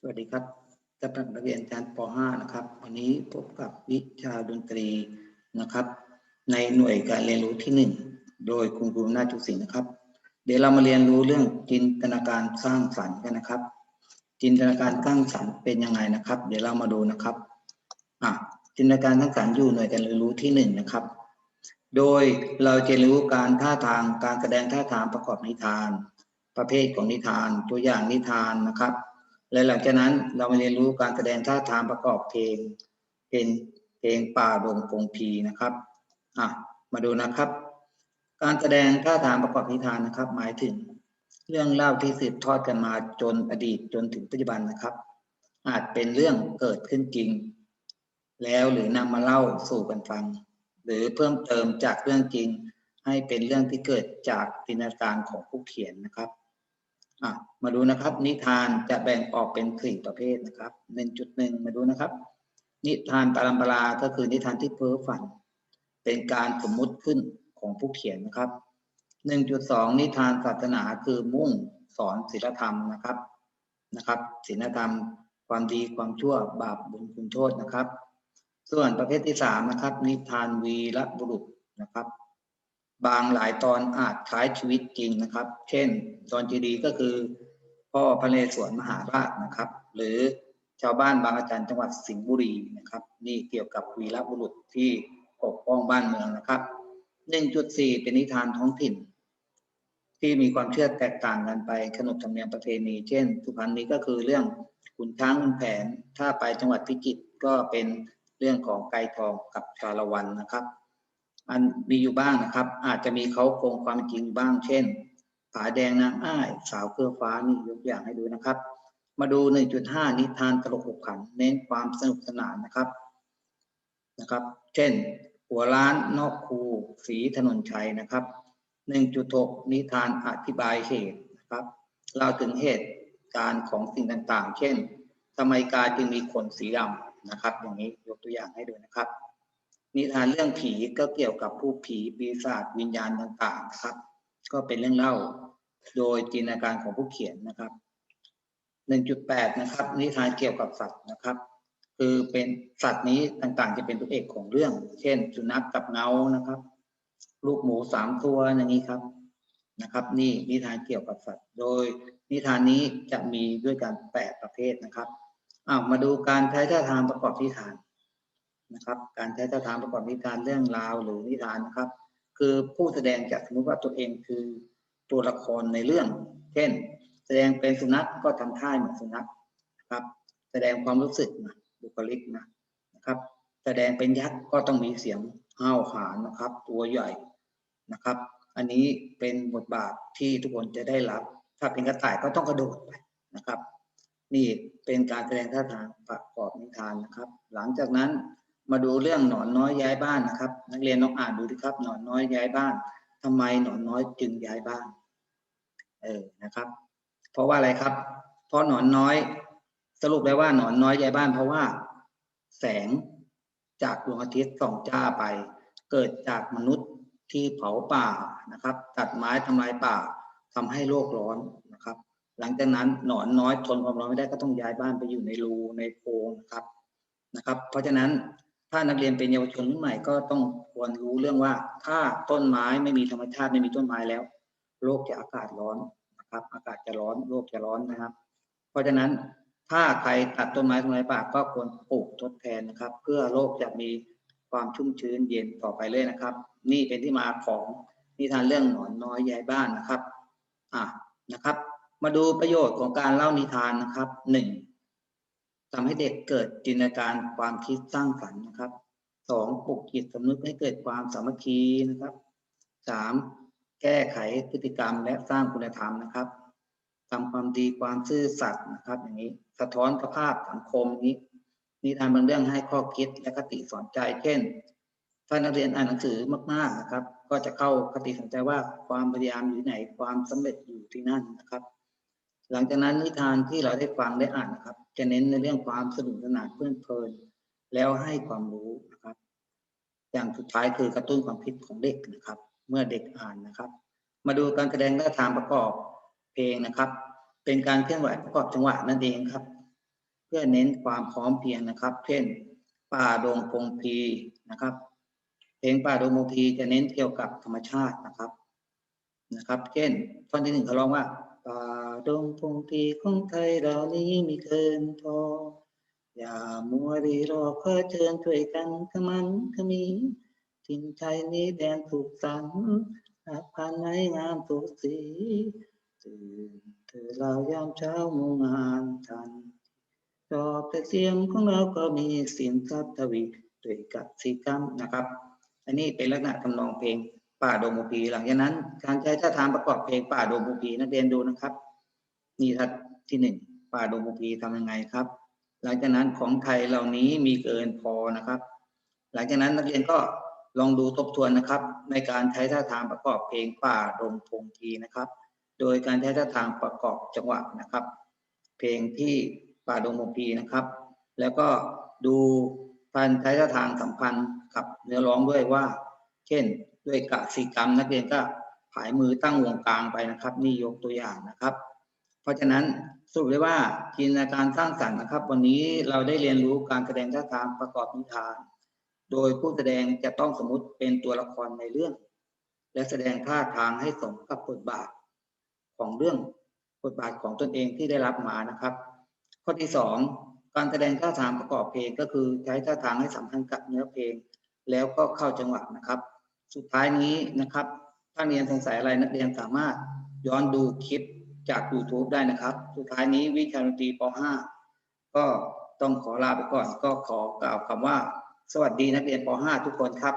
สวัสดีครับท่านนักเรียนชั้นป .5 นะครับ วันนี้พบกับวิชาดนตรีนะครับ ในหน่วยการเรียนรู้ที่หนึ่งโดยคุณครูนาจุศิลป์นะครับ เดี๋ยวเรามาเรียนรู้เรื่องจินตนาการสร้างสรรค์กันนะครับ จินตนาการสร้างสรรค์เป็นยังไงนะครับ เดี๋ยวเรามาดูนะครับอะจินตนาการสร้างสรรค์อยู่หน่วยการเรียนรู้ที่หนึ่งนะครับ โดยเราจะรู้การท่าทางการแสดงท่าทางประกอบนิทาน ประเภทของนิทาน ตัวอย่างนิทานนะครับ และหลังจากนั้นเรามาเรียนรู้การแสดงท่าทางประกอบเพลงเป็นเพลงป่าดงพงพีนะครับอะมาดูนะครับ การแสดงท่าทางประกอบนิทานนะครับ หมายถึงเรื่องเล่าที่สืบทอดกันมาจนอดีตจนถึงปัจจุบันนะครับ อาจเป็นเรื่องเกิดขึ้นจริง แล้วหรือนำมาเล่าสู่กันฟัง หรือเพิ่มเติมจากเรื่องจริง ให้เป็นเรื่องที่เกิดจากจินตนาการของผู้เขียนนะครับ มาดูนะครับ นิทานจะแบ่งออกเป็นสี่ประเภทนะครับหนึ่งจุดหนึ่งมาดูนะครับ นิทานปรำปราก็คือนิทานที่เพ้อฝัน เป็นการสมมุติขึ้นของผู้เขียนนะครับหนึ่งจุดสองนิทานศาสนาคือมุ่งสอนศีลธรรมนะครับนะครับศีลธรรม ความดีความชั่วบาปบุญคุณโทษนะครับ ส่วนประเภทที่สามนะครับ นิทานวีรบุรุษนะครับ บางหลายตอนอาจคล้ายชีวิตจริงนะครับ เช่น ตอนจีดีก็คือ พ่อพระเรศวรมหาราชนะครับ หรือชาวบ้านบางอาจารย์จังหวัดสิงห์บุรีนะครับ นี่เกี่ยวกับวีรบุรุษที่ปกป้องบ้านเมืองนะครับ 1.4 เป็นนิทานท้องถิ่น ที่มีความเชื่อแตกต่างกันไปขนบธรรมเนียมประเพณี เช่นสุพรรณนี้ก็คือเรื่องขุนช้างขุนแผน ถ้าไปจังหวัดพิจิตรก็เป็นเรื่องของไก่ทองกับชาละวันนะครับ อันมีอยู่บ้างนะครับ อาจจะมีเขาโครงความจริงบ้าง เช่น ผาแดงนางอ้าย สาวเครือฟ้านี่ยกอย่างให้ดูนะครับ มาดู 1.5 นิทานตลกขบขัน เน้นความสนุกสนานนะครับนะครับ เช่น หัวร้านนอกคูสีถนนชัยนะครับ 1.6 นิทานอธิบายเหตุนะครับเล่าถึงเหตุการณ์ของสิ่งต่างๆ เช่นทำไมกาจึงมีขนสีดำนะครับ อย่างนี้ยกตัวอย่างให้ดูนะครับ นิทานเรื่องผีก็เกี่ยวกับผู้ผีปีศาจวิญญาณต่างๆครับ ก็เป็นเรื่องเล่าโดยจินตนาการของผู้เขียนนะครับ 1.8 นะครับ นิทานเกี่ยวกับสัตว์นะครับ คือเป็นสัตว์นี้ต่างๆ จะเป็นตัวเอกของเรื่อง เช่น สุนัขกับเงานะครับ ลูกหมูสามตัวอย่างนี้ครับนะครับ นี่นิทานเกี่ยวกับสัตว์ โดยนิทานนี้จะมีด้วยกันแปดประเภทนะครับอ้าวมาดูการใช้ท่าทางประกอบนิทาน นะครับ การใช้ท่าทางประกอบนิทานเรื่องราวหรือนิทานนะครับ คือผู้แสดงจะสมมติว่าตัวเองคือตัวละครในเรื่อง เช่น แสดงเป็นสุนัขก็ทำท่าเหมือนสุนัขนะครับ แสดงความรู้สึกนะบุคลิกนะนะครับ แสดงเป็นยักษ์ก็ต้องมีเสียงห้าวหาญนะครับ ตัวใหญ่นะครับ อันนี้เป็นบทบาทที่ทุกคนจะได้รับ ถ้าเป็นกระต่ายก็ต้องกระโดดไปนะครับ นี่เป็นการแสดงท่าทางประกอบนิทานนะครับ หลังจากนั้น มาดูเรื่องหนอนน้อยย้ายบ้านนะครับ นักเรียนลองอ่านดูดิครับ หนอนน้อยย้ายบ้านทำไมหนอนน้อยจึงย้ายบ้าน เออนะครับ เพราะว่าอะไรครับ เพราะหนอนน้อย สรุปได้ว่าหนอนน้อยย้ายบ้าน เพราะว่า แสงจากดวงอาทิตย์ส่องจ้าไป เกิดจากมนุษย์ที่เผาป่านะครับ ตัดไม้ทำลายป่าทำให้โลกร้อนนะครับ หลังจากนั้นหนอนน้อยทนความร้อนไม่ได้ก็ต้องย้ายบ้านไปอยู่ในรูในโพรงนะครับนะครับ เพราะฉะนั้น ถ้านักเรียนเป็นเยาวชนรุ่นใหม่ก็ต้องควรรู้เรื่องว่า ถ้าต้นไม้ไม่มีธรรมชาติไม่มีต้นไม้แล้ว โลกจะอากาศร้อนนะครับ อากาศจะร้อนโลกจะร้อนนะครับ เพราะฉะนั้นถ้าใครตัดต้นไม้ทำลายป่าก็ควรปลูกทดแทนนะครับ เพื่อโลกจะมีความชุ่มชื้นเย็นต่อไปเลยนะครับ นี่เป็นที่มาของนิทานเรื่องหนอนน้อยยายบ้านนะครับอะนะครับ มาดูประโยชน์ของการเล่านิทานนะครับหนึ่ง ทำให้เด็กเกิดจินตนาการความคิดสร้างสรรค์นะครับสองปลุกจิตสำนึกให้เกิดความสามัคคีนะครับสามแก้ไขพฤติกรรมและสร้างคุณธรรมนะครับทำความดีความซื่อสัตย์นะครับ อย่างนี้สะท้อนสภาพสังคมนี้นิทานบางเรื่องให้ข้อคิดและคติสอนใจเช่น ถ้านักเรียนอ่านหนังสือมากๆนะครับ ก็จะเข้าคติสอนใจว่าความพยายามอยู่ไหนความสำเร็จอยู่ที่นั่นนะครับ หลังจากนั้นนิทานที่เราได้ฟังได้อ่านนะครับ จะเน้นในเรื่องความสนุกสนานเพลินเพลิน แล้วให้ความรู้นะครับ อย่างสุดท้ายคือกระตุ้นความคิดของเด็กนะครับ เมื่อเด็กอ่านนะครับ มาดูการแสดงท่าทางประกอบเพลงนะครับ เป็นการเคลื่อนไหวประกอบจังหวะนั่นเองครับ เพื่อเน้นความพร้อมเพรียงนะครับ เช่น ป่าดงพงพีนะครับ เพลงป่าดงพงพีจะเน้นเกี่ยวกับธรรมชาตินะครับนะครับ เช่นท่อนที่หนึ่งเขาร้องว่า ป่าดงพงพีของไทยเรานี้มีเกินพอ อย่ามัวรีรอเพื่อเชิญช่วยกันขมันขมีถิ่นไทยนี้แดนถูกสันหากผ่านในงามทุกสีตื่นเธอเรายามเช้ามุ่งงานทันดอกแต่เสียงของเราก็มีเสียงทับทวีด้วยกับสีกรรมนะครับ อันนี้เป็นลักษณะทำนองเพลง ป่าดงมูปีหลังจากนั้น การใช้ท่าทางประกอบเพลงป่าดงมูปีนักเรียนดูนะครับ นี่ทัดที่หนึ่งป่าดงมูปีทำยังไงครับ หลังจากนั้นของไทยเหล่านี้มีเกินพอนะครับ หลังจากนั้นนักเรียนก็ลองดูทบทวนนะครับ ในการใช้ท่าทางประกอบเพลงป่าดงพงทีนะครับ โดยการใช้ท่าทางประกอบจังหวะนะครับ เพลงที่ป่าดงพงพีนะครับ แล้วก็ดูการใช้ท่าทางสัมพันธ์กับเนื้อร้องด้วยว่า เช่น ด้วยกสิกรรม นักเรียนก็ผายมือตั้งวงกลางไปนะครับ นี่ยกตัวอย่างนะครับ เพราะฉะนั้นสรุปได้ว่าจินตนาการสร้างสรรค์นะครับ วันนี้เราได้เรียนรู้การแสดงท่าทางประกอบนิทาน โดยผู้แสดงจะต้องสมมติเป็นตัวละครในเรื่อง และแสดงท่าทางให้สมกับบทบาทของเรื่องบทบาทของตนเองที่ได้รับมานะครับ ข้อที่สองการแสดงท่าทางประกอบเพลงก็คือใช้ท่าทางให้สัมพันธ์กับเนื้อเพลง แล้วก็เข้าจังหวะนะครับ สุดท้ายนี้นะครับ ถ้าเรียนสงสัยอะไรนักเรียนสามารถย้อนดูคลิปจาก YouTube ได้นะครับ สุดท้ายนี้วิชาดนตรีป .5 ก็ต้องขอลาไปก่อน ก็ขอกล่าวคำว่า สวัสดีนักเรียนป .5 ทุกคนครับ